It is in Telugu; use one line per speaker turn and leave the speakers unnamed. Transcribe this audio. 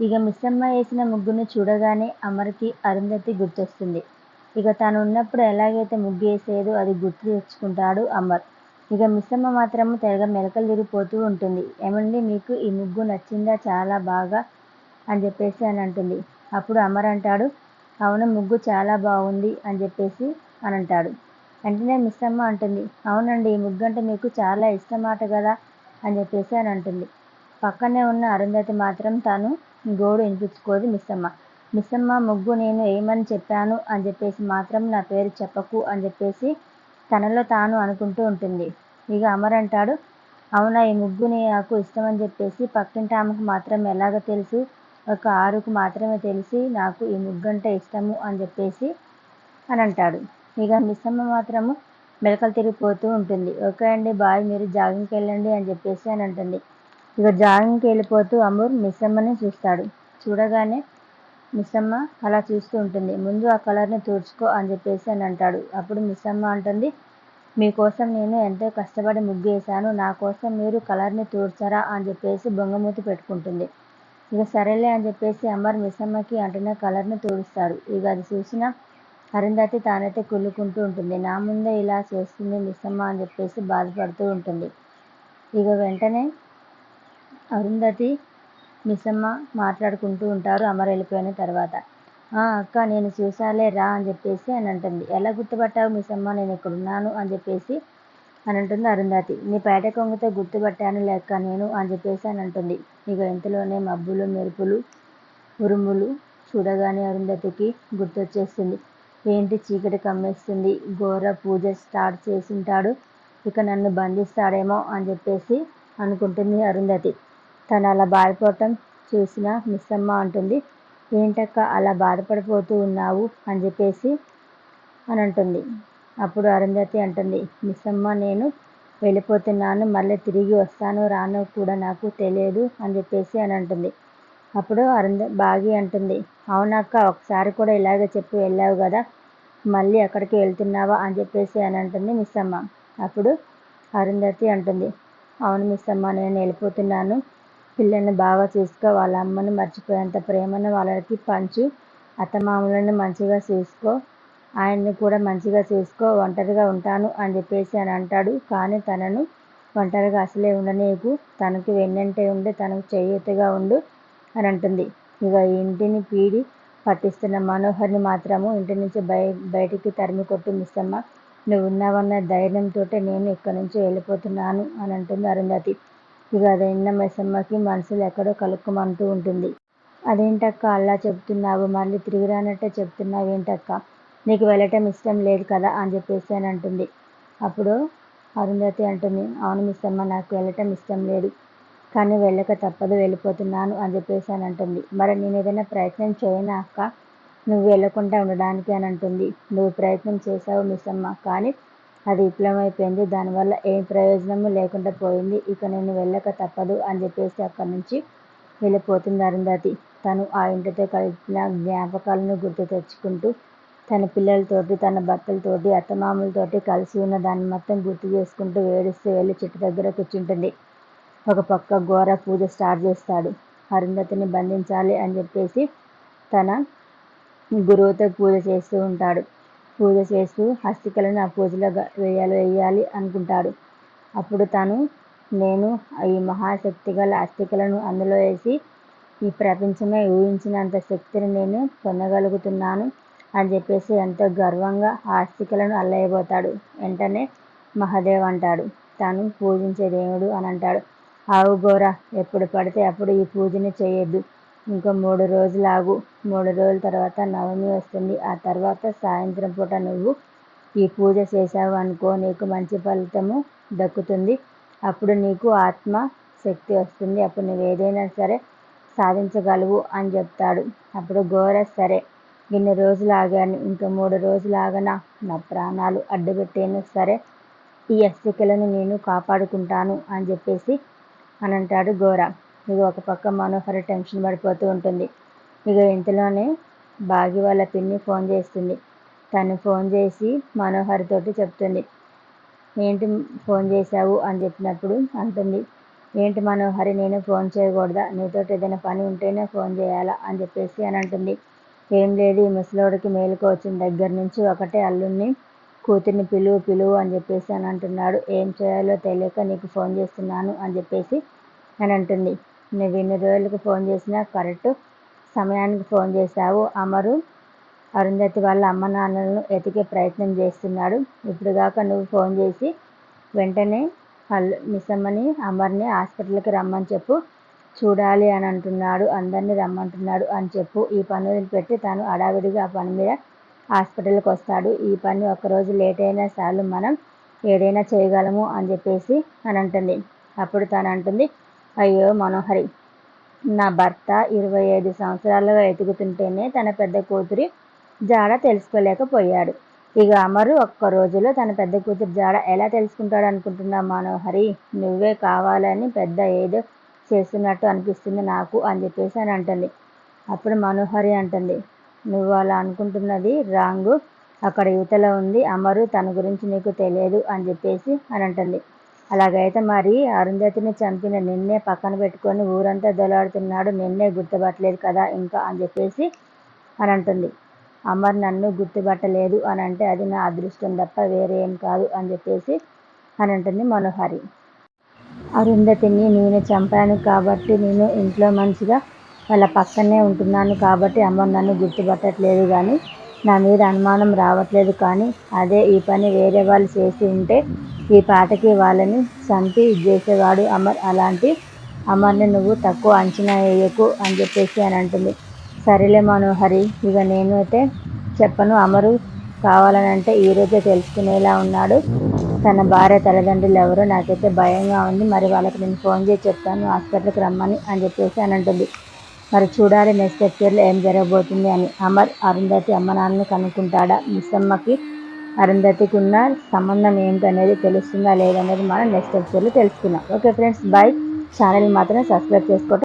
ఇక మిస్సమ్మ వేసిన ముగ్గును చూడగానే అమర్కి అరుంధతి గుర్తొస్తుంది. ఇక తను ఉన్నప్పుడు ఎలాగైతే ముగ్గు వేసేదో అది గుర్తు తెచ్చుకుంటాడు అమర్. ఇక మిస్సమ్మ మాత్రము తెగ మెలకలు తిరిగిపోతూ ఉంటుంది. ఏమండి మీకు ఈ ముగ్గు నచ్చిందా చాలా బాగా అని చెప్పేసి అని అంటుంది. అప్పుడు అమర్ అంటాడు అవును ముగ్గు చాలా బాగుంది అని చెప్పేసి అని అంటాడు. వెంటనే మిస్సమ్మ అంటుంది అవునండి ఈ ముగ్గు అంటే మీకు చాలా ఇష్టమాట కదా అని చెప్పేసి అని అంటుంది. పక్కనే ఉన్న అరుంధతి మాత్రం తను గోడు వినిపించుకోదు మిస్సమ్మ. మిస్సమ్మ ముగ్గు నేను ఏమని చెప్పాను అని చెప్పేసి మాత్రం నా పేరు చెప్పకు అని చెప్పేసి తనలో తాను అనుకుంటూ ఉంటుంది. ఇక అమర్ అంటాడు అవునా ఈ ముగ్గుని నాకు ఇష్టం అని చెప్పేసి పక్కింటి ఆమెకు మాత్రం ఎలాగ తెలుసు? ఒక ఆరుకు మాత్రమే తెలిసి నాకు ఈ ముగ్గు అంటే ఇష్టము అని చెప్పేసి అని అంటాడు. ఇక మిస్సమ్మ మాత్రము మెలకలు తిరిగిపోతూ ఉంటుంది. ఓకే అండి బాయ్ మీరు జాగింగ్కి వెళ్ళండి అని చెప్పేసి అని అంటుంది. ఇక జాగింగ్కి వెళ్ళిపోతూ అమూర్ మిస్సమ్మని చూస్తాడు. చూడగానే మిస్సమ్మ అలా చూస్తూ ఉంటుంది. ముందు ఆ కలర్ని తుడుచుకో అని చెప్పేసి అని అంటాడు. అప్పుడు మిస్సమ్మ అంటుంది మీకోసం నేను ఎంతో కష్టపడి ముగ్గు వేశాను నా కోసం మీరు కలర్ని తూడ్చరా? అని చెప్పేసి బొంగమూతి పెట్టుకుంటుంది. ఇక సరేలే అని చెప్పేసి అమర్ మిస్సమ్మకి అంటున్న కలర్ని తూడుస్తాడు. ఇక అది చూసిన అరుంధతి తానైతే కుళ్ళుకుంటూ ఉంటుంది. నా ముందే ఇలా చేస్తుంది మిస్సమ్మ అని చెప్పేసి బాధపడుతూ ఉంటుంది. ఇక వెంటనే అరుంధతి మిస్సమ్మ మాట్లాడుకుంటూ ఉంటారు. అమర వెళ్ళిపోయిన తర్వాత ఆ అక్క నేను చూసాలే రా అని చెప్పేసి అని అంటుంది. ఎలా గుర్తుపట్టావు మిస్సమ్మ నేను ఇక్కడ ఉన్నాను అని చెప్పేసి అని అంటుంది అరుంధతి. నీ పేట కొంగుతో గుర్తుపట్టాను లేక నేను అని చెప్పేసి అని అంటుంది. ఇక ఇంతలోనే మబ్బులు మెరుపులు ఉరుములు చూడగానే అరుంధతికి గుర్తొచ్చేస్తుంది. ఏంటి చీకటి కమ్మేస్తుంది? ఘోర పూజ స్టార్ట్ చేసింటాడు. ఇక నన్ను బంధిస్తాడేమో అని చెప్పేసి అనుకుంటుంది అరుంధతి. తను అలా బాధపడటం చూసిన మిస్సమ్మ అంటుంది. ఏంటక్క అలా బాధపడిపోతూ ఉన్నావు అని చెప్పేసి అని అంటుంది. అప్పుడు అరుంధతి అంటుంది మిస్సమ్మ నేను వెళ్ళిపోతున్నాను మళ్ళీ తిరిగి వస్తాను రాను కూడా నాకు తెలియదు అని చెప్పేసి అని అంటుంది. అప్పుడు అరుంధ బాగి అంటుంది అవునక్క ఒకసారి కూడా ఇలాగే చెప్పి వెళ్ళావు కదా మళ్ళీ అక్కడికి వెళ్తున్నావా అని చెప్పేసి అని అంటుంది మిస్సమ్మ. అప్పుడు అరుంధతి అంటుంది అవును మిస్సమ్మ నేను వెళ్ళిపోతున్నాను పిల్లల్ని బాగా చూసుకో వాళ్ళ అమ్మని మర్చిపోయేంత ప్రేమను వాళ్ళకి పంచు. అత్తమామలను మంచిగా చూసుకో. ఆయన్ని కూడా మంచిగా చూసుకో ఒంటరిగా ఉంటాను అని చెప్పేసి అని అంటాడు. కానీ తనను ఒంటరిగా అసలే ఉండనీకు తనకి వెన్నంటే ఉండి తనకు చేయూతగా ఉండు అని అంటుంది. ఇక ఇంటిని పీడి పట్టిస్తున్న మనోహర్ని మాత్రము ఇంటి నుంచి బయ బయటికి తరిమి కొట్టు మిస్సమ్మ. నువ్వు ఉన్నావన్న ధైర్యంతో నేను ఇక్కడి నుంచి వెళ్ళిపోతున్నాను అని అంటుంది అరుంధతి. ఇక అది విన్న మిస్సమ్మకి మనసులో ఎక్కడో కలుక్కుమంటూ ఉంటుంది. అదేంటక్క అలా చెప్తున్నావు? మళ్ళీ తిరిగి రానట్టే చెప్తున్నావు ఏంటక్క నీకు వెళ్ళటం ఇష్టం లేదు కదా? అని చెప్పేసి అని అంటుంది. అప్పుడు అరుంధతి అంటుంది అవును మిస్సమ్మ నాకు వెళ్ళటం ఇష్టం లేదు. కానీ వెళ్ళక తప్పదు వెళ్ళిపోతున్నాను అని చెప్పేసి అని అంటుంది. మరి నేను ఏదైనా ప్రయత్నం చేయనా అక్క? నువ్వు వెళ్ళకుండా ఉండడానికి అని అంటుంది. నువ్వు ప్రయత్నం చేసావు మిస్సమ్మ కానీ అది విఫలమైపోయింది. దానివల్ల ఏం ప్రయోజనము లేకుండా పోయింది. ఇక నేను వెళ్ళక తప్పదు అని చెప్పేసి అక్కడి నుంచి వెళ్ళిపోతుంది అరుంధతి. తను ఆ ఇంటితో కలిపిన జ్ఞాపకాలను గుర్తు తెచ్చుకుంటూ తన పిల్లలతోటి తన భర్తలతోటి అత్తమామలతోటి కలిసి ఉన్న దాన్ని మొత్తం గుర్తు చేసుకుంటూ ఏడుస్తూ వెళ్ళి చెట్టు దగ్గర కూర్చుంటుంది. ఒక పక్క ఘోర పూజ స్టార్ట్ చేస్తాడు. అరుంధతిని బంధించాలి అని చెప్పేసి తన గురువుతో పూజ చేస్తూ ఉంటాడు. పూజ చేస్తూ హస్తికలను ఆ పూజలో వేయాలి వేయాలి అనుకుంటాడు. అప్పుడు తను నేను ఈ మహాశక్తి గల అస్థికలను అందులో వేసి ఈ ప్రపంచమే ఊహించినంత శక్తిని నేను పొందగలుగుతున్నాను అని చెప్పేసి ఎంతో గర్వంగా ఆ అస్థికలను అల్లయిపోతాడు వెంటనే మహాదేవ్ అంటాడు తాను పూజించే దేవుడు అని అంటాడు. ఆవు గోర ఎప్పుడు పడితే అప్పుడు ఈ పూజని చేయొద్దు. ఇంకో మూడు రోజులు ఆగు. మూడు రోజుల తర్వాత నవమి వస్తుంది. ఆ తర్వాత సాయంత్రం పూట నువ్వు ఈ పూజ చేసావు అనుకో నీకు మంచి ఫలితము దక్కుతుంది. అప్పుడు నీకు ఆత్మ శక్తి వస్తుంది. అప్పుడు నువ్వు ఏదైనా సరే సాధించగలవు అని చెప్తాడు. అప్పుడు ఘోర సరే. ఇన్ని రోజులు ఆగాను. ఇంకా మూడు రోజులు ఆగనా? నా ప్రాణాలు అడ్డుపెట్టేను. సరే. ఈ అస్థికలను నేను కాపాడుకుంటాను అని చెప్పేసి అని అంటాడు ఘోర. ఇక ఒక పక్క మనోహరి టెన్షన్ పడిపోతూ ఉంటుంది. ఇక ఇంతలోనే బాగి వాళ్ళ పిన్ని ఫోన్ చేస్తుంది. తను ఫోన్ చేసి మనోహర్ తోటి చెప్తుంది. ఏంటి ఫోన్ చేశావు? అని చెప్పినప్పుడు అంటుంది. ఏంటి మనోహరి నేను ఫోన్ చేయకూడదా? నీతో ఏదైనా పని ఉంటేనే ఫోన్ చేయాలా? అని చెప్పేసి అని అంటుంది. ఏం లేదు ఈ ముసలోడికి మేలుకు వచ్చిన దగ్గర నుంచి ఒకటే అల్లుడిని కూతుర్ని పిలువు పిలువు అని చెప్పేసి అని అంటున్నాడు. ఏం చేయాలో తెలియక నీకు ఫోన్ చేస్తున్నాను అని చెప్పేసి అని అంటుంది. నువ్వు ఇన్ని రోజులకు ఫోన్ చేసినా కరెక్ట్ సమయానికి ఫోన్ చేశావు. అమరు అరుంధతి వాళ్ళ అమ్మ నాన్నలను ఎతికే ప్రయత్నం చేస్తున్నాడు. ఇప్పుడు దాకా నువ్వు ఫోన్ చేసి వెంటనే అల్లు మిస్సమ్మని అమర్ని హాస్పిటల్కి రమ్మని చెప్పు. చూడాలి అని అంటున్నాడు. అందరినీ రమ్మంటున్నాడు అని చెప్పు. ఈ పనులు పెట్టి తను అడావిడిగా ఆ పని మీద హాస్పిటల్కి వస్తాడు. ఈ పని ఒక్కరోజు లేట్ అయినా చాలు. మనం ఏదైనా చేయగలము అని చెప్పేసి అని అంటుంది. అప్పుడు తను అంటుంది అయ్యో మనోహరి. నా భర్త ఇరవై ఐదు సంవత్సరాలుగా ఎతుకుతుంటేనే తన పెద్ద కూతురి జాడ తెలుసుకోలేకపోయాడు. ఇక అమరు ఒక్క రోజులో తన పెద్ద కూతురు జాడ ఎలా తెలుసుకుంటాడు అనుకుంటున్నా మనోహరి? నువ్వే కావాలని పెద్ద ఏదో చేస్తున్నట్టు అనిపిస్తుంది నాకు అని చెప్పేసి అని అంటుంది. అప్పుడు మనోహరి అంటుంది. నువ్వు అలా అనుకుంటున్నది రాంగు. అక్కడ యువతలో ఉంది. అమరు తన గురించి నీకు తెలియదు అని చెప్పేసి అని అంటుంది. అలాగైతే మరి అరుంధతిని చంపిన నిన్నే పక్కన పెట్టుకొని ఊరంతా దొలాడుతున్నాడు నిన్నే గుర్తుపట్టలేదు కదా ఇంకా అని చెప్పేసి అని అంటుంది. అమర్ నన్ను గుర్తుపట్టలేదు అని అంటే అది నా అదృష్టం తప్ప వేరే ఏం కాదు అని చెప్పేసి అని అంటుంది మనోహరి. అరుంధతిని నేను చంపాను కాబట్టి నేను ఇంట్లో మంచిగా వాళ్ళ పక్కనే ఉంటున్నాను కాబట్టి అమ్మ నన్ను గుర్తుపట్టట్లేదు కానీ నా మీద అనుమానం రావట్లేదు కానీ అదే ఈ పని వేరే వాళ్ళు చేసి ఉంటే ఈ పాటకి వాళ్ళని చంపి చేసేవాడు అమర్. అలాంటి అమర్ని నువ్వు తక్కువ అంచనా వేయకు అని చెప్పేసి అని అంటుంది. సరేలే మనోహరి ఇక నేను అయితే చెప్పను. అమరు కావాలని అంటే ఈరోజే తెలుసుకునేలా ఉన్నాడు. తన భార్య తల్లిదండ్రులు ఎవరో నాకైతే భయంగా ఉంది. మరి వాళ్ళకి నేను ఫోన్ చేసి చెప్తాను. హాస్పిటల్కి రమ్మని అని చెప్పేసి అని అంటుంది. మరి చూడాలి నెక్స్ట్ ఎపిసోడ్లో ఏం జరగబోతుంది అని. అమర్ అరుంధతి అమ్మ నాన్నని కనుక్కుంటాడా? మిస్సమ్మకి అరుంధతికి ఉన్న సంబంధం ఏంటనేది తెలుస్తుందా లేదనేది మనం నెక్స్ట్ ఎపిసోడ్లో తెలుసుకుందాం. ఓకే ఫ్రెండ్స్ బై ఛానల్ మాత్రం సబ్స్క్రైబ్ చేసుకోవటం